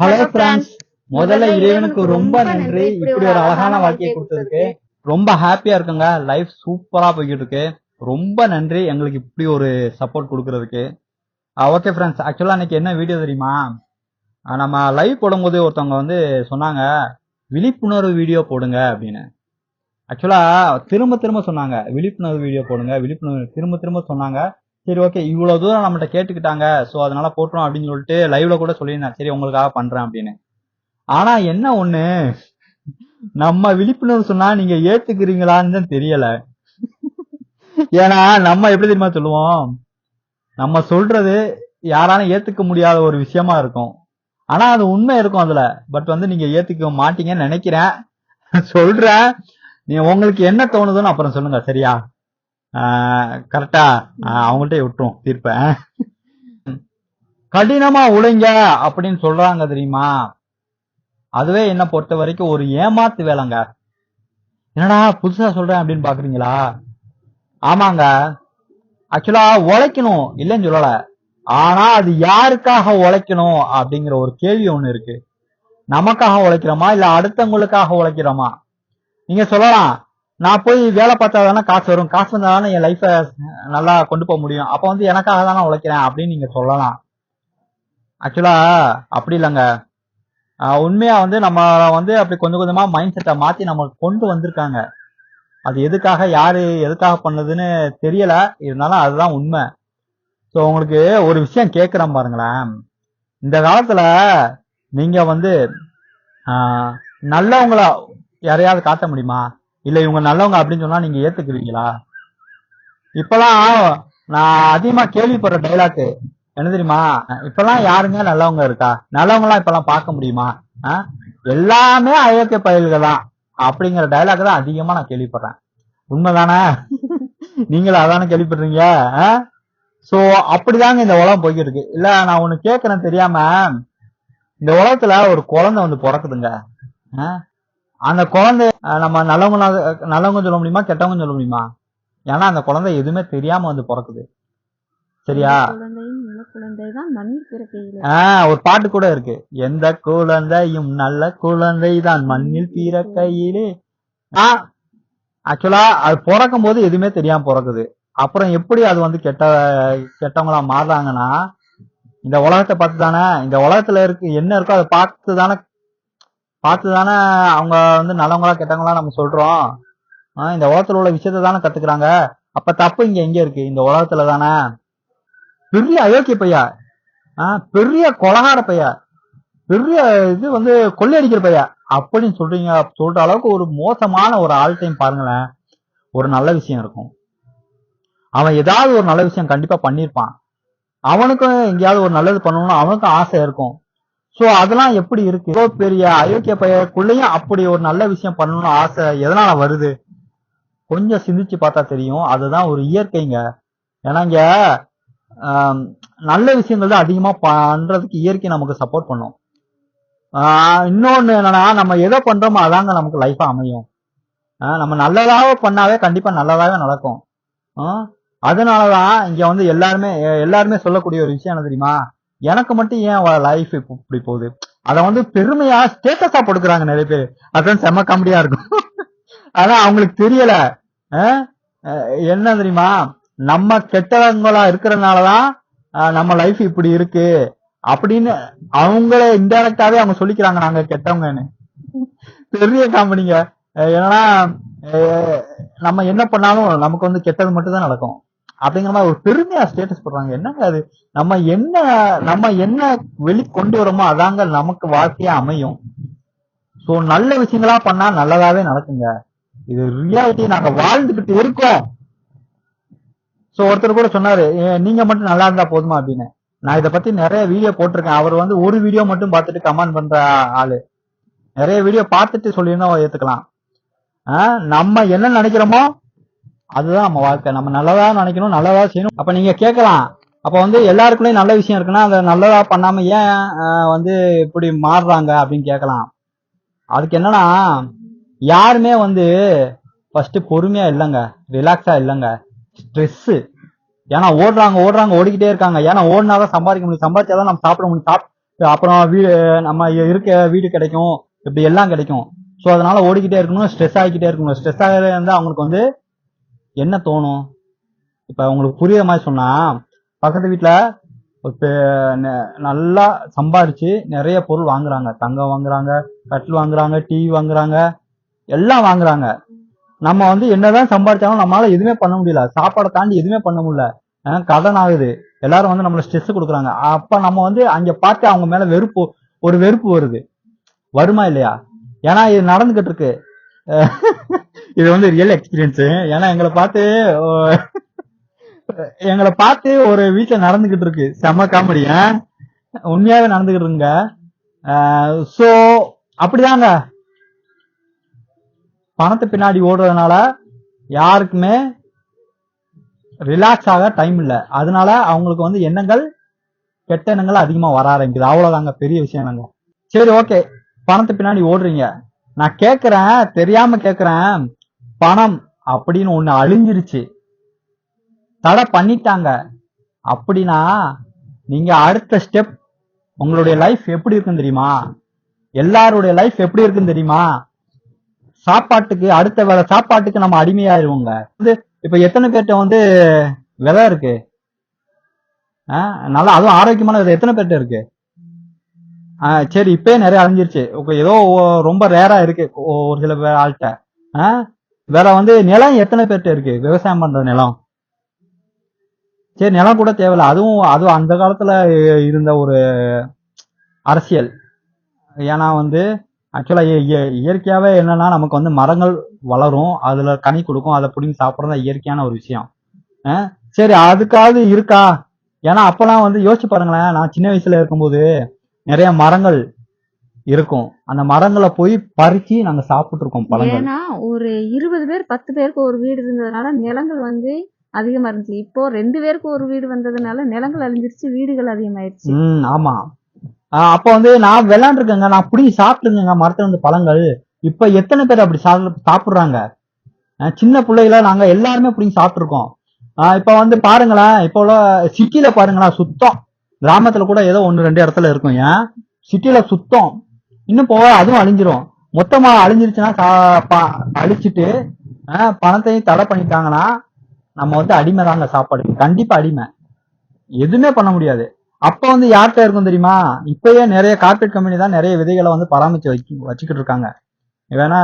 Hello friends முதல்ல இறைவனுக்கு ரொம்ப நன்றி. இப்படி ஒரு அழகான வாழ்க்கையை கொடுத்ததுக்கு ரொம்ப ஹாப்பியா இருக்குங்க. லைஃப் சூப்பரா போய்கிட்டு இருக்கு ரொம்ப நன்றி. எங்களுக்கு இப்படி ஒரு சப்போர்ட் கொடுக்கறதுக்கு. ஓகே ஃப்ரெண்ட்ஸ் ஆக்சுவலா இன்னைக்கு என்ன வீடியோ தெரியுமா? நம்ம லைவ் போடும்போது ஒருத்தவங்க வந்து சொன்னாங்க விழிப்புணர்வு வீடியோ போடுங்க அப்படின்னு. ஆக்சுவலா திரும்ப திரும்ப சொன்னாங்க விழிப்புணர்வு வீடியோ போடுங்க. விழிப்புணர்வு திரும்ப திரும்ப சொன்னாங்க சரி ஓகே இவ்வளவு தூரம் நம்மகிட்ட கேட்டுக்கிட்டாங்க. சோ அதனால போட்டுரும் அப்படின்னு சொல்லிட்டு லைவ்ல கூட சொல்லியிருந்தேன் சரி உங்களுக்காக பண்றேன் அப்படின்னு. ஆனா என்ன ஒண்ணு? நம்ம விழிப்புணர்வு சொன்னா நீங்க ஏத்துக்கிறீங்களான்னு தான் தெரியல. ஏன்னா நம்ம எப்படி தெரியுமா சொல்லுவோம்? நம்ம சொல்றது யாராலும் ஏத்துக்க முடியாத ஒரு விஷயமா இருக்கும். ஆனா அது உண்மை இருக்கும் அதுல. பட் வந்து நீங்க ஏத்துக்க மாட்டீங்கன்னு நினைக்கிறேன். சொல்றேன். நீ உங்களுக்கு என்ன தோணுதுன்னு அப்புறம் சொல்லுங்க. சரியா? கரெக்டா அவங்கள்ட்ட விட்டுரும் தீர்ப்ப. கடினமா உழைங்க அப்படின்னு சொல்றாங்க தெரியுமா? அதுவே என்ன பொறுத்த வரைக்கும் ஒரு ஏமாத்து வேலைங்க. என்னடா புதுசா சொல்றேன் அப்படின்னு பாக்குறீங்களா? ஆமாங்க. ஆக்சுவலா உழைக்கணும் இல்லைன்னு சொல்லல. ஆனா அது யாருக்காக உழைக்கணும் அப்படிங்கிற ஒரு கேள்வி ஒண்ணு இருக்கு. நமக்காக உழைக்கிறோமா இல்ல அடுத்தவங்களுக்காக உழைக்கிறோமா? நீங்க சொல்லலாம். நான் போய் வேலை பார்த்தா தானே காசு வரும். காசு வந்தா தானே என் லைஃப நல்லா கொண்டு போக முடியும். அப்ப வந்து எனக்காக தானே உழைக்கிறேன் அப்படின்னு நீங்க சொல்லலாம். ஆக்சுவலா அப்படி இல்லைங்க. உண்மையாக உண்மையா வந்து நம்ம வந்து அப்படி கொஞ்சம் கொஞ்சமா மைண்ட் செட்டை மாத்தி நம்ம கொண்டு வந்திருக்காங்க. அது எதுக்காக யாரு எதுக்காக பண்ணதுன்னு தெரியல. இருந்தாலும் அதுதான் உண்மை. ஸோ உங்களுக்கு ஒரு விஷயம் கேட்குறேன் பாருங்களேன். இந்த காலத்துல நீங்க வந்து ஆஹ் நல்லவங்கள யாரையாவது காட்ட முடியுமா? இல்ல இவங்க நல்லவங்க அப்படின்னு சொன்னா நீங்க ஏத்துக்குவீங்களா? இப்பெல்லாம் நான் அதிகமா கேள்விப்படுற டைலாக் என்ன தெரியுமா? இப்பெல்லாம் யாருங்க நல்லவங்க இருக்கா? நல்லவங்க எல்லாம் இப்பெல்லாம் பார்க்க முடியுமா? ஆ? எல்லாமே அயோக்கிய பயல்கள் தான். அப்படிங்கிற டைலாக் தான் அதிகமா நான் கேள்விப்படுறேன். உண்மைதானே? நீங்களும் அதானே கேள்விப்படுறீங்க? சோ அப்படிதாங்க இந்த உலகம் போய்கிட்டு இருக்கு இல்ல நான் ஒண்ணு கேட்கறேன் தெரியாம இந்த உலகத்துல ஒரு குழந்தை வந்து பிறக்குதுங்க. ஆ? அந்த குழந்தை நம்ம நல்லவங்க நல்லவங்க சொல்ல முடியுமா கெட்டவங்க சொல்ல முடியுமா? ஏன்னா அந்த குழந்தை எதுவுமே தெரியாம வந்து பிறக்குது. சரியா? ஆஹ் ஒரு பாட்டு கூட இருக்கு. எந்த குழந்தையும் நல்ல குழந்தை தான் மண்ணில் பிறக்கையிலே ஆக்சுவலா அது பிறக்கும் போது எதுவுமே தெரியாம பிறக்குது. அப்புறம் எப்படி அது வந்து கெட்ட கெட்டவங்களா மாறுறாங்கன்னா இந்த உலகத்தை பார்த்து தானே இந்த உலகத்துல இருக்கு என்ன இருக்கோ அதை பார்த்து தானே பார்த்து தானே அவங்க வந்து நல்லவங்களா கெட்டவங்களா நம்ம சொல்றோம். இந்த உலகத்துல உள்ள விஷயத்த தானே கத்துக்கிறாங்க. அப்ப தப்பு இங்க எங்க இருக்கு? இந்த உலகத்துல தானே பெரிய அயோக்கிய பையா? ஆஹ் பெரிய கொலகார பையா? பெரிய இது வந்து கொள்ளையடிக்கிற பையா? அப்படின்னு சொல்றீங்க. சொல்ற அளவுக்கு ஒரு மோசமான ஒரு ஆள் டைம் பாருங்களேன். ஒரு நல்ல விஷயம் இருக்கும். அவன் ஏதாவது ஒரு நல்ல விஷயம் கண்டிப்பா பண்ணிருப்பான் அவனுக்கும் எங்கேயாவது ஒரு நல்லது பண்ணணும்னு அவனுக்கும் ஆசை இருக்கும். சோ அதெல்லாம் எப்படி இருக்கு? இவ்வளவு பெரிய அயோக்கிய பையக்குள்ளயும் அப்படி ஒரு நல்ல விஷயம் பண்ணணும்னு ஆசை எதனால வருது? கொஞ்சம் சிந்திச்சு பார்த்தா தெரியும். அதுதான் ஒரு இயற்கைங்க. ஏன்னா இங்க நல்ல விஷயங்கள் தான் அதிகமா பண்றதுக்கு இயற்கை நமக்கு சப்போர்ட் பண்ணும். இன்னொன்னு என்னன்னா நம்ம எதை பண்றோமோ அதாங்க நமக்கு லைஃபா அமையும். நம்ம நல்லதாக பண்ணாவே கண்டிப்பா நல்லதாகவே நடக்கும். அதனாலதான் இங்க வந்து எல்லாருமே எல்லாருமே சொல்லக்கூடிய ஒரு விஷயம் என்ன தெரியுமா? எனக்கு மட்டும் ஏன் லைஃப் இப்படி போகுது? அத வந்து பெருமையா ஸ்டேட்டஸா போட்டுக்கிறாங்க நிறைய பேர். அதான் செம்ம காமெடியா இருக்கும். ஆனா அவங்களுக்கு தெரியல. என்ன தெரியுமா? நம்ம கெட்டவங்களா இருக்கிறதுனாலதான் நம்ம லைஃப் இப்படி இருக்கு. அப்படின்னு அவங்களே இன்டைரக்டாவே அவங்க சொல்லிக்கிறாங்க நாங்க கெட்டவங்கன்னு. பெரிய காமெடிங்க ஏன்னா என்னன்னா நம்ம என்ன பண்ணாலும் நமக்கு வந்து கெட்டது மட்டும் தான் நடக்கும். அப்படிங்கிற மாதிரி ஒரு பெருமையா ஸ்டேட்டஸ் போடுறாங்க. என்னங்க அது? நம்ம என்ன நம்ம என்ன வெளி கொண்டு வரோமோ அதாங்க நமக்கு வாழ்க்கையா அமையும். சோ நல்ல விஷயங்களா பண்ணா நல்லதாவே நடக்குங்க. இது ரியாலிட்டி நாங்க வாழ்ந்துகிட்டு இருக்கோம். சோ ஒருத்தர் கூட சொன்னாரு நீங்க மட்டும் நல்லா இருந்தா போதுமா? அப்படின்னு. நான் இத பத்தி நிறைய வீடியோ போட்டிருக்கேன். அவர் வந்து ஒரு வீடியோ மட்டும் பார்த்துட்டு கமெண்ட் பண்ற ஆளு. நிறைய வீடியோ பார்த்துட்டு சொல்லியிருந்தா ஏத்துக்கலாம். ஆஹ் நம்ம என்ன நினைக்கிறோமோ அதுதான் நம்ம வாழ்க்கை. நம்ம நல்லதா நினைக்கணும் நல்லதா செய்யணும். அப்ப நீங்க கேட்கலாம். அப்ப வந்து எல்லாருக்குள்ளயும் நல்ல விஷயம் இருக்குன்னா அதை நல்லதா பண்ணாம ஏன் வந்து இப்படி மாறுறாங்க அப்படின்னு கேட்கலாம். அதுக்கு என்னன்னா யாருமே வந்து ஃபர்ஸ்ட் பொறுமையா இல்லைங்க. ரிலாக்ஸா இல்லைங்க. ஸ்ட்ரெஸ் ஏன்னா ஓடுறாங்க ஓடுறாங்க ஓடிக்கிட்டே இருக்காங்க. ஏன்னா ஓடினாதான் சம்பாதிக்க முடியும். சம்பாதிச்சாதான் நம்ம சாப்பிட முடியும். சாப்பிட்டு அப்புறம் வீடு நம்ம இருக்க வீடு கிடைக்கும். இப்படி எல்லாம் கிடைக்கும். ஸோ அதனால ஓடிக்கிட்டே இருக்கணும் ஸ்ட்ரெஸ் ஆகிக்கிட்டே இருக்கணும். ஸ்ட்ரெஸ் ஆகிறதே வந்து அவங்களுக்கு வந்து என்ன தோணும்? இப்ப உங்களுக்கு புரியுற மாதிரி சொன்னா பக்கத்து வீட்டுல நல்லா சம்பாரிச்சு நிறைய பொருள் வாங்குறாங்க. தங்கம் வாங்குறாங்க கட்டில் வாங்குறாங்க டிவி வாங்குறாங்க எல்லாம் வாங்குறாங்க. நம்ம வந்து என்னதான் சம்பாரிச்சாலும் நம்மளால எதுவுமே பண்ண முடியல. சாப்பாடை தாண்டி எதுவுமே பண்ண முடியல. கடன் ஆகுது. எல்லாரும் வந்து நம்மள ஸ்ட்ரெஸ் கொடுக்குறாங்க. அப்ப நம்ம வந்து அங்க பார்த்து அவங்க மேல வெறுப்பு ஒரு வெறுப்பு வருது. வருமா இல்லையா? ஏன்னா இது நடந்துகிட்டு இருக்கு. இது வந்து ரியல் எக்ஸ்பீரியன்ஸ் ஏன்னா எங்களை பார்த்து எங்களை பார்த்து ஒரு வீட்டுல நடந்துகிட்டு இருக்கு. செம காமெடியா உண்மையாவே நடந்துகிட்டு இருங்க சோ அப்படிதாங்க. பணத்தை பின்னாடி ஓடுறதுனால யாருக்குமே ரிலாக்ஸ் ஆக டைம் இல்ல. அதனால அவங்களுக்கு வந்து எண்ணங்கள் கெட்ட எண்ணங்கள் அதிகமா வர ஆரம்பிக்குது. அவ்வளவுதாங்க பெரிய விஷயம் என்னங்க. சரி ஓகே பணத்தை பின்னாடி ஓடுறீங்க. நான் கேக்குறேன் தெரியாம கேக்குறேன் பணம் அப்படின்னு ஒண்ணு அழிஞ்சிருச்சு. தடை பண்ணிட்டாங்க. அப்படின்னா நீங்க அடுத்த ஸ்டெப் உங்களுடைய லைஃப் எப்படி இருக்கும் தெரியுமா? எல்லாருடைய லைஃப் எப்படி இருக்குன்னு தெரியுமா? சாப்பாட்டுக்கு அடுத்த வேலை சாப்பாட்டுக்கு நம்ம அடிமையாயிருவோங்க. வந்து இப்ப எத்தனை பேர்ட்ட வந்து விதை இருக்கு? ஆ, நல்லா அதுவும் ஆரோக்கியமான விதை எத்தனை பேர்ட்ட இருக்கு? ஆ, சரி இப்பயே நிறைய அழிஞ்சிருச்சு. ஏதோ ரொம்ப ரேரா இருக்கு ஒரு சில பேர் ஆள்கிட்ட ஆ, வேற வந்து நிலம் எத்தனை பேர்கிட்ட இருக்கு? விவசாயம் பண்ற நிலம். சரி நிலம் கூட தேவையில்ல. அதுவும் அதுவும் அந்த காலத்துல இருந்த ஒரு அரசியல். ஏன்னா வந்து ஆக்சுவலா இயற்கையாவே என்னன்னா நமக்கு வந்து மரங்கள் வளரும். அதுல கனி கொடுக்கும். அதை பிடிங்கி சாப்பிட்றது இயற்கையான ஒரு விஷயம். சரி அதுக்காவது இருக்கா? ஏன்னா அப்பெல்லாம் வந்து யோசிச்சு பாருங்களேன். நான் சின்ன வயசுல இருக்கும்போது நிறைய மரங்கள் இருக்கும். அந்த மரங்களை போய் பறிச்சு நாங்க சாப்பிட்டு இருக்கோம் பழங்கள். ஏன்னா ஒரு இருபது பேர் பத்து பேருக்கு ஒரு வீடு இருந்ததுனால நிலங்கள் வந்து அதிகமா இருந்துச்சு. இப்போ ரெண்டு பேருக்கு ஒரு வீடு வந்ததுனால நிலங்கள் அழிஞ்சிருச்சு வீடுகள் அதிகமாயிருச்சு. ம் ஆமா. அப்ப வந்து நான் விளையாண்டுருக்கேங்க. நான் புடிங்கி சாப்பிட்டுருங்க மரத்துல இருந்து பழங்கள். இப்ப எத்தனை பேர் அப்படி சாப்பிட- சாப்பிடுறாங்க? சின்ன பிள்ளைகள நாங்க எல்லாருமே புடிங்கி சாப்பிட்டுருக்கோம். ஆஹ் இப்ப வந்து பாருங்களேன் இப்போ உள்ள சிட்டில பாருங்களேன் சுத்தம். கிராமத்துல கூட ஏதோ ஒன்னு ரெண்டு இடத்துல இருக்கும் ஏன்? சிட்டில சுத்தம். இன்னும் போக அதுவும் அழிஞ்சிரும். மொத்தமா அழிஞ்சிருச்சுன்னா சா- அழிச்சிட்டு பணத்தையும் தடை பண்ணிட்டாங்கன்னா நம்ம வந்து அடிமை தாங்க சாப்பாடு. கண்டிப்பா அடிமை. எதுவுமே பண்ண முடியாது. அப்ப வந்து யார்கிட்ட இருக்கும் தெரியுமா? இப்பயே நிறைய கார்பரேட் கம்பெனி தான் நிறைய விதைகளை வந்து பராமரிச்சு வைக்க வச்சுக்கிட்டு இருக்காங்க. வேணா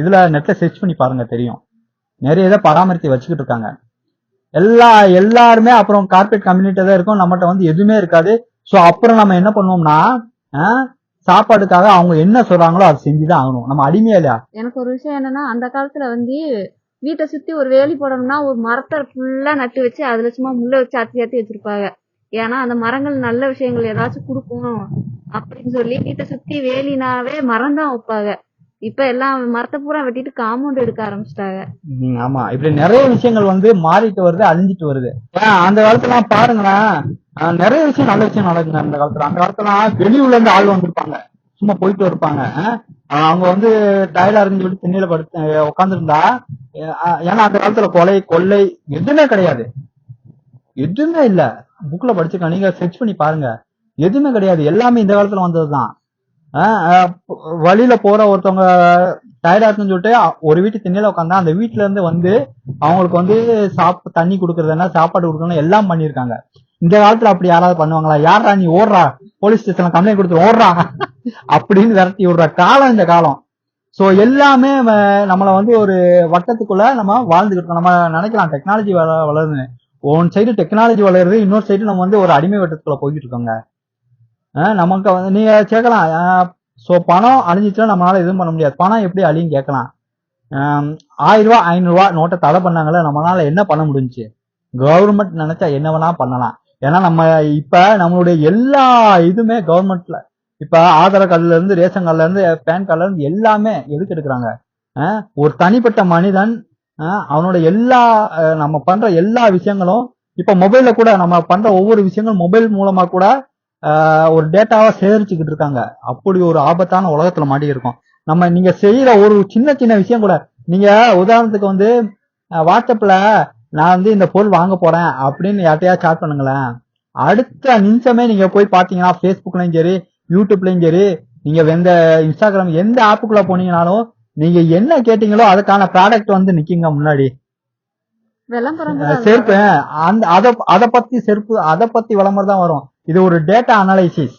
இதுல நெட்ல சர்ச் பண்ணி பாருங்க தெரியும். நிறைய இதை பராமரித்து வச்சுக்கிட்டு இருக்காங்க. எல்லா எல்லாருமே அப்புறம் கார்பரேட் கம்யூனிட்டி தான் இருக்கும். நம்மகிட்ட வந்து எதுவுமே இருக்காது. ஸோ அப்புறம் நம்ம என்ன பண்ணுவோம்னா சாப்பாடுக்காக அவங்க என்ன சொல்றாங்களோ அதை செஞ்சுதான் ஆகணும். நம்ம அடிமையா இல்லையா? எனக்கு ஒரு விஷயம் என்னன்னா அந்த காலத்துல வந்து வீட்டை சுத்தி ஒரு வேலி போடணும்னா ஒரு மரத்தை ஃபுல்லா நட்டு வச்சு அதுல சும்மா முள்ள வச்சு அத்தி அத்தி வச்சிருப்பாங்க. ஏன்னா அந்த மரங்கள் நல்ல விஷயங்கள் ஏதாச்சும் கொடுக்கும் அப்படின்னு சொல்லி வீட்டை சுத்தி வேலினாவே மரம் தான் வைப்பாங்க. இப்ப எல்லாம் மரத்தை பூரா வெட்டிட்டு காம்பவுண்ட் எடுக்க ஆரம்பிச்சிட்டாங்க. ஆமா. இப்படி நிறைய விஷயங்கள் வந்து மாறிட்டு வருது அழிஞ்சிட்டு வருது. அந்த காலத்துல பாருங்களேன் நிறைய விஷயம் நல்ல விஷயம் நடக்குங்க அந்த காலத்துல. அந்த காலத்துல வெளியூர்ல இருந்து ஆள் வந்திருப்பாங்க. சும்மா போயிட்டு இருப்பாங்க. அவங்க வந்து டயர்டா இருந்து சொல்லிட்டு திண்ணையில படுத்து உட்காந்துருந்தா ஏன்னா அந்த காலத்துல கொலை கொள்ளை எதுவுமே கிடையாது. எதுவுமே இல்ல. புக்ல படிச்சிருக்கேன். நீங்க செர்ச் பண்ணி பாருங்க. எதுவுமே கிடையாது. எல்லாமே இந்த காலத்துல வந்ததுதான். வழியில போற ஒருத்தவங்க டயர்டா இருக்குன்னு சொல்லிட்டு ஒரு வீட்டு திண்ணையில உட்காந்தா அந்த வீட்டுல இருந்து வந்து அவங்களுக்கு வந்து சாப் தண்ணி கொடுக்கறது என்ன சாப்பாடு கொடுக்கணும் எல்லாம் பண்ணிருக்காங்க இந்த காலத்துல அப்படி யாராவது பண்ணுவாங்களா? யாரா நீ ஓடுறா? போலீஸ் ஸ்டேஷன்ல கம்ப்ளைண்ட் கொடுத்து ஓடுறா? அப்படின்னு விரட்டி விடுற காலம் இந்த காலம். சோ எல்லாமே நம்மளை நம்மள வந்து ஒரு வட்டத்துக்குள்ள நம்ம வாழ்ந்துகிட்டு நம்ம நினைக்கலாம் டெக்னாலஜி வள வளருதுன்னு. ஒன் சைடு டெக்னாலஜி வளருது இன்னொரு சைடு நம்ம வந்து ஒரு அடிமை வட்டத்துக்குள்ள போய்கிட்டு இருக்கோங்க. நமக்கு வந்து நீங்க கேட்கலாம். சோ பணம் அழிஞ்சிச்சுன்னா நம்மளால எதுவும் பண்ண முடியாது. பணம் எப்படி அழியும் கேட்கலாம். ஆயிரம் ரூபா ஐநூறு நோட்டை தடை பண்ணாங்கல்ல நம்மளால என்ன பண்ண முடிஞ்சுச்சு? கவர்மெண்ட் நினைச்சா என்ன வேணா பண்ணலாம். ஏன்னா நம்ம இப்ப நம்மளுடைய எல்லா இதுமே கவர்மெண்ட்ல இப்ப ஆதார் கார்டுல இருந்து ரேஷன் கார்டுல இருந்து பேன் கார்டுல இருந்து எல்லாமே எதுக்கு எடுக்கிறாங்க? ஒரு தனிப்பட்ட மனிதன் அவனோட எல்லா நம்ம பண்ற எல்லா விஷயங்களும் இப்ப மொபைல்ல கூட நம்ம பண்ற ஒவ்வொரு விஷயங்களும் மொபைல் மூலமா கூட ஒரு டேட்டாவா சேகரிச்சுக்கிட்டு இருக்காங்க. அப்படி ஒரு ஆபத்தான உலகத்துல மாட்டிருக்கோம் நம்ம நீங்க செய்யற ஒரு சின்ன சின்ன விஷயம் கூட நீங்க உதாரணத்துக்கு வந்து வாட்ஸ்அப்ல நான் வந்து இந்த பொருள் வாங்க போறேன் அப்படின்னு யார்ட்டையா சாட் பண்ணுங்களேன். அடுத்த நிமிஷமே நீங்க போய் பாத்தீங்கன்னா Facebookலயும் சரி யூடியூப்லயும் சரி நீங்க எந்த இன்ஸ்டாகிராம் எந்த ஆப்புக்குள்ள போனீங்கனாலும் நீங்க என்ன கேட்டீங்களோ அதுக்கான ப்ராடக்ட் வந்து நிக்குங்க முன்னாடி. செருப்பு அந்த அத அத பத்தி செருப்பு அத பத்தி விளம்பரம் தான் வரும். இது ஒரு டேட்டா அனலைசிஸ்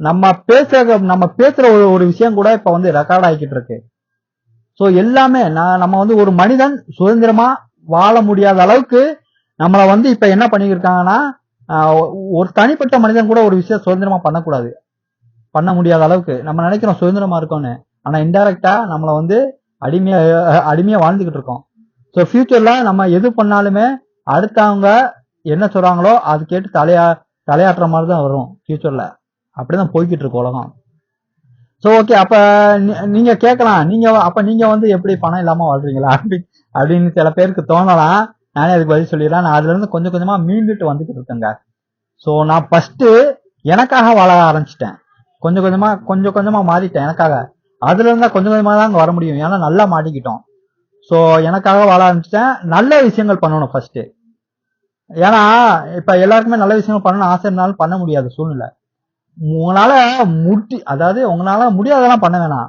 நம்ம பேசுற நம்ம பேசுற ஒரு ஒரு விஷயம் கூட இப்ப வந்து ரெக்கார்ட் ஆகிக்கிட்டு இருக்கு. சோ எல்லாமே நான் நம்ம வந்து ஒரு மனிதன் சுதந்திரமா வாழ முடியாத அளவுக்கு நம்மள வந்து இப்ப என்ன பண்ணிருக்காங்கன்னா ஒரு தனிப்பட்ட மனிதன் கூட ஒரு விஷயம் சுதந்திரமா பண்ணக்கூடாது. பண்ண முடியாத அளவுக்கு. நம்ம நினைக்கிறோம் சுதந்திரமா இருக்கோம்னு. ஆனா இன்டைரக்டா நம்மள வந்து அடிமையா அடிமையா வாழ்ந்துகிட்டு இருக்கோம். ஸோ ஃபியூச்சர்ல நம்ம எது பண்ணாலுமே அடுத்தவங்க என்ன சொல்றாங்களோ அது கேட்டு தலையா தலையாட்டுற மாதிரி தான் வரும் ஃபியூச்சர்ல அப்படிதான் போய்கிட்டு இருக்கு உலகம். ஸோ ஓகே அப்ப நீங்க கேட்கலாம். நீங்க அப்ப நீங்க வந்து எப்படி பணம் இல்லாம வாழ்றீங்களா? அப்படி அப்படின்னு சில பேருக்கு தோணலாம். நானே அதுக்கு பதில் சொல்லிடலாம். நான் அதுல இருந்து கொஞ்சம் கொஞ்சமா மீண்டுட்டு வந்துகிட்டு இருக்கேங்க. ஸோ நான் ஃபர்ஸ்ட் எனக்காக வாழ ஆரம்பிச்சிட்டேன். கொஞ்சம் கொஞ்சமா கொஞ்சம் கொஞ்சமா மாறிட்டேன் எனக்காக. அதுல இருந்தா கொஞ்சம் கொஞ்சமா தான் அங்கே வர முடியும். ஏன்னா நல்லா மாட்டிக்கிட்டோம். ஸோ எனக்காக வாழ ஆரம்பிச்சிட்டேன். நல்ல விஷயங்கள் பண்ணணும் ஃபர்ஸ்ட் ஏன்னா இப்ப எல்லாருக்குமே நல்ல விஷயங்கள் பண்ணணும் ஆசை இருந்தாலும் பண்ண முடியாத சூழ்நிலை. உங்களால முடி அதாவது உங்களால முடியாதெல்லாம் பண்ண வேணாம்.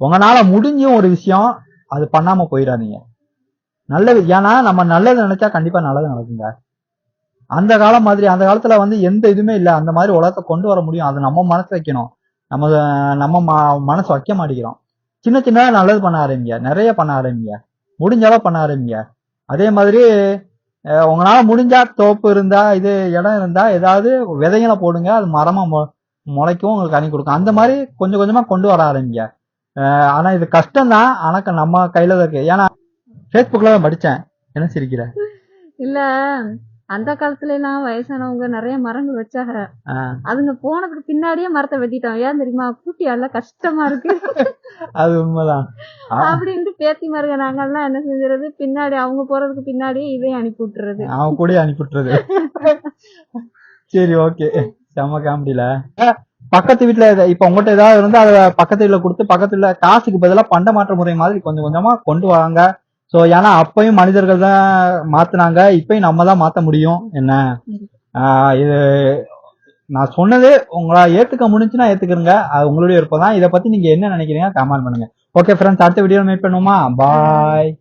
உங்களால முடிஞ்சும் ஒரு விஷயம் அது பண்ணாம போயிடாதீங்க. நல்லது. ஏன்னா நம்ம நல்லது நினைச்சா கண்டிப்பா நல்லது நடக்குங்க. அந்த காலம் மாதிரி அந்த காலத்துல வந்து எந்த இதுவுமே இல்லை. அந்த மாதிரி உலகத்தை கொண்டு வர முடியும். அது நம்ம மனசு வைக்கணும். நம்ம நம்ம ம- மனசு வைக்க மாட்டேங்கிறோம். சின்ன சின்ன நல்லது பண்ண ஆரம்பிங்க. நிறைய பண்ண ஆரம்பிங்க. முடிஞ்ச அளவு பண்ண ஆரம்பிங்க. அதே மாதிரி உங்களால முடிஞ்சா தோப்பு இருந்தா இது இடம் இருந்தா ஏதாவது விதைகளை போடுங்க. அது மரமா மொ- முளைக்கும். உங்களுக்கு கனி கொடுக்கும். அந்த மாதிரி கொஞ்சம் கொஞ்சமா கொண்டு வர ஆரம்பிங்க. ஆனா இது கஷ்டம் தான் ஆனா நம்ம கையில தான் இருக்கு. ஏன்னா Facebookல தான் படிச்சேன். என்ன சிரிக்கிற? இல்ல அந்த காலத்துல எல்லாம் வயசானவங்க நிறைய மரங்கள் வச்சாங்க. அதுங்க போனதுக்கு பின்னாடியே மரத்தை வெட்டிட்டோம் ஏன் தெரியுமா? கூட்டி அல்ல கஷ்டமா இருக்கு. அது உண்மைதான். அப்படின்ட்டு பேத்தி மருக நாங்கெல்லாம் என்ன செஞ்சுறது பின்னாடி அவங்க போறதுக்கு பின்னாடியே இதையும் அனுப்பி விட்டுறது. அவன் கூட அனுப்பிட்டுறது சரி ஓகே. செம்ம காமெடியில பக்கத்து வீட்டுல இப்ப உங்ககிட்ட ஏதாவது இருந்தா அதை பக்கத்து வீட்டுல கொடுத்து பக்கத்து வீட்டுல காசுக்கு பதிலா பண்ட மாற்ற முறை மாதிரி கொஞ்சம் கொஞ்சமா கொண்டு வாங்க. சோ ஏன்னா அப்பயும் மனிதர்கள் தான் மாத்துனாங்க. இப்பயும் நம்ம தான் மாத்த முடியும். என்ன? ஆஹ் இது நான் சொன்னது உங்களா ஏத்துக்க முடிஞ்சுன்னா ஏத்துக்கிறங்க அது உங்களுடைய விருப்பம் தான். இதை பத்தி நீங்க என்ன நினைக்கிறீங்க? கமெண்ட் பண்ணுங்க. ஓகே ஃப்ரெண்ட்ஸ் அடுத்த வீடியோ மீட் பண்ணுவோமா? பாய்